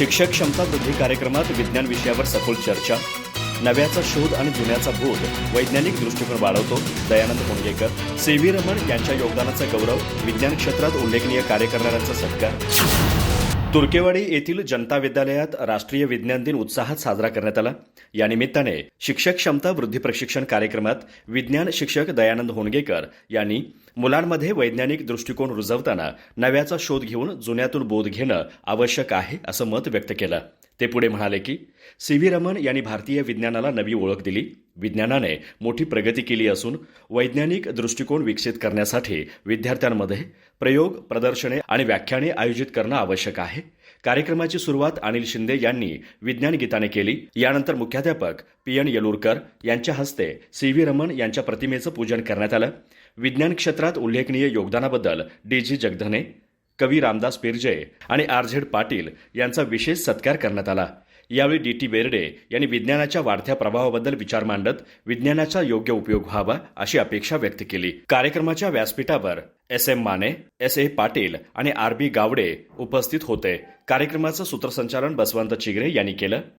शिक्षक क्षमता वृद्धी कार्यक्रमात विज्ञान विषयावर सखोल चर्चा नव्याचा शोध आणि जुन्याचा बोध वैज्ञानिक दृष्टिकोन वाढवतो दयानंद होणगेकर सी व्ही रमण यांच्या योगदानाचा गौरव विज्ञान क्षेत्रात उल्लेखनीय कार्य करणाऱ्यांचा सत्कार. तुर्केवाडी येथील जनता विद्यालयात राष्ट्रीय विज्ञान दिन उत्साहात साजरा करण्यात आला. या निमित्ताने शिक्षक क्षमता वृद्धी प्रशिक्षण कार्यक्रमात विज्ञान शिक्षक दयानंद होणगेकर यांनी मुलांमध्ये वैज्ञानिक दृष्टिकोन रुजवताना नव्याचा शोध घेऊन जुन्यातून बोध घेणं आवश्यक आहे असं मत व्यक्त केलं. ते पुढे म्हणाले की सी व्ही रमन यांनी भारतीय विज्ञानाला नवी ओळख दिली. विज्ञानाने मोठी प्रगती केली असून वैज्ञानिक दृष्टिकोन विकसित करण्यासाठी विद्यार्थ्यांमध्ये प्रयोग प्रदर्शने आणि व्याख्याने आयोजित करणं आवश्यक आहे. कार्यक्रमाची सुरुवात अनिल शिंदे यांनी विज्ञान गीताने केली. यानंतर मुख्याध्यापक पी एन येलुरकर यांच्या हस्ते सी व्ही रमन यांच्या प्रतिमेचं पूजन करण्यात आलं. विज्ञान क्षेत्रात उल्लेखनीय योगदानाबद्दल डी जी जगधने कवी रामदास पिरजय आणि आर झेड पाटील यांचा विशेष सत्कार करण्यात आला. यावेळी डी टी बेर्डे यांनी विज्ञानाच्या वाढत्या प्रभावाबद्दल विचार मांडत विज्ञानाचा योग्य उपयोग व्हावा अशी अपेक्षा व्यक्त केली. कार्यक्रमाच्या व्यासपीठावर S M Mane S A Patil आणि आर बी गावडे उपस्थित होते. कार्यक्रमाचं सूत्रसंचालन बसवंत चिगरे यांनी केलं.